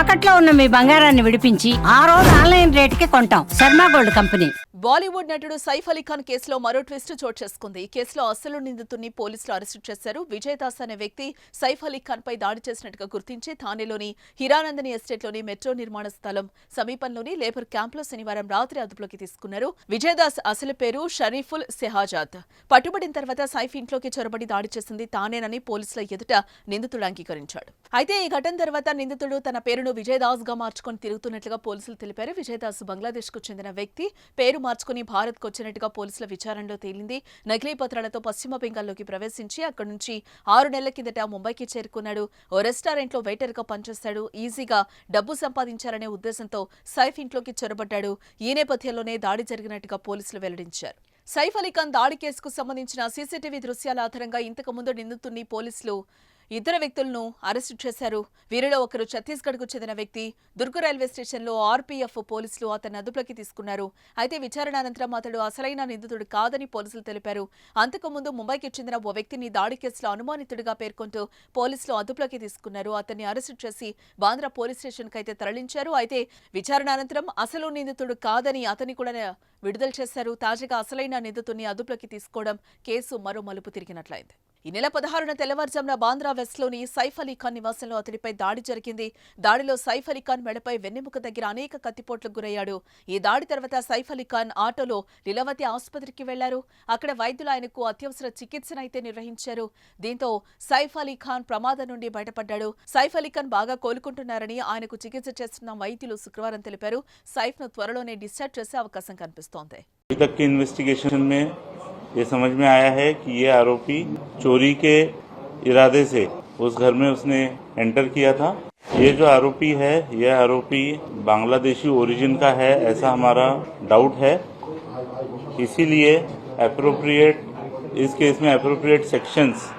తాకట్లో ఉన్న మీ బంగారాన్ని విడిపించి ఆ రోజు ఆన్లైన్ రేటుకి కొంటాం. Sharma gold company. బాలీవుడ్ నటుడు సైఫ్ అలీ ఖాన్ కేసులో మరో ట్విస్ట్ చోటు చేసుకుంది. ఈ కేసులో అసలు నిందితుడిని పోలీసులు అరెస్టు చేశారు. విజయ్ దాస్ అనే వ్యక్తి సైఫ్ అలీ ఖాన్ పై దాడి చేసినట్టుగా గుర్తించి థానేలోని హిరానందని ఎస్టేట్లోని మెట్రో నిర్మాణ స్థలం సమీపంలోని లేబర్ క్యాంప్లో శనివారం రాత్రి అదుపులోకి తీసుకున్నారు. విజయ్ దాస్ అసలు పేరు షరీఫుల్ సెహాజాద్ పట్టుబడిన తర్వాత సైఫ్ ఇంట్లోకి చొరబడి దాడి చేసింది తానేనని పోలీసుల ఎదుట నిందితుడు అంగీకరించాడు. అయితే ఈ ఘటన తర్వాత నిందితుడు తన పేరును పేరును దాస్గా మార్చుకొని తిరుగుతున్నట్లుగా పోలీసులు తెలిపారు. విజయదాస్ బంగ్లాదేశ్కు చెందిన వ్యక్తి. పేరు మార్చుకుని భారత్కు వచ్చినట్టుగా పోలీసుల విచారణలో తేలింది. నకిలీ పత్రాలతో పశ్చిమ బెంగాల్లోకి ప్రవేశించి అక్కడి నుంచి ఆరు నెలల కిందట ముంబైకి చేరుకున్నాడు. ఓ రెస్టారెంట్లో వెయిటర్గా పనిచేస్తాడు. ఈజీగా డబ్బు సంపాదించారనే ఉద్దేశంతో సైఫ్ ఇంట్లోకి చొరబడ్డాడు. ఈ నేపథ్యంలోనే దాడి జరిగినట్టుగా పోలీసులు వెల్లడించారు. సైఫ్ అలీ ఖాన్ దాడి కేసుకు సంబంధించిన సీసీటీవీ దృశ్యాల ఆధారంగా ఇంతకు ముందు నిందితుడిని పోలీసులు ఇద్దరు వ్యక్తులను అరెస్టు చేశారు. వీరిలో ఒకరు ఛత్తీస్గఢ్కు చెందిన వ్యక్తి. దుర్గ రైల్వే స్టేషన్లో ఆర్పీఎఫ్ పోలీసులు అతన్ని అదుపులోకి తీసుకున్నారు. అయితే విచారణ అనంతరం అతడు అసలైన నిందితుడు కాదని పోలీసులు తెలిపారు. అంతకుముందు ముంబైకి చెందిన ఓ వ్యక్తిని దాడి కేసులో అనుమానితుడిగా పేర్కొంటూ పోలీసులు అదుపులోకి తీసుకున్నారు. అతన్ని అరెస్టు చేసి బాంద్రా పోలీస్ స్టేషన్కు అయితే తరలించారు. అయితే విచారణ అనంతరం అసలు నిందితుడు కాదని అతని కూడా విడుదల చేశారు. తాజాగా అసలైన నిందితుడిని అదుపులోకి తీసుకోవడం కేసు మరో మలుపు తిరిగినట్లయింది. ఈ నెల పదహారున తెల్లవారుజామున బాంద్రా వెస్ట్లోని సైఫ్ అలీ ఖాన్ నివాసంలో అతడిపై దాడి జరిగింది. దాడిలో సైఫ్ అలీ ఖాన్ మెడపై వెన్నెముక దగ్గర అనేక కత్తిపోట్లకు గురయ్యాడు. ఈ దాడి తర్వాత సైఫ్ అలీ ఖాన్ ఆటోలో లీలావతి ఆసుపత్రికి వెళ్ళారు. అక్కడ వైద్యులు ఆయనకు అత్యవసర చికిత్సనైతే నిర్వహించారు. దీంతో సైఫ్ అలీ ఖాన్ ప్రమాదం నుండి బయటపడ్డాడు. సైఫ్ అలీ ఖాన్ బాగా కోలుకుంటున్నారని ఆయనకు చికిత్స చేస్తున్న వైద్యులు శుక్రవారం తెలిపారు. సైఫ్ను త్వరలోనే డిశ్చార్జ్ చేసే అవకాశం కనిపిస్తోంది. ये समझ में आया है कि ये आरोपी चोरी के इरादे से उस घर में उसने एंटर किया था। ये जो आरोपी है, यह आरोपी बांग्लादेशी ओरिजिन का है, ऐसा हमारा डाउट है। इसीलिए अप्रोप्रिएट इस केस में अप्रोप्रिएट सेक्शंस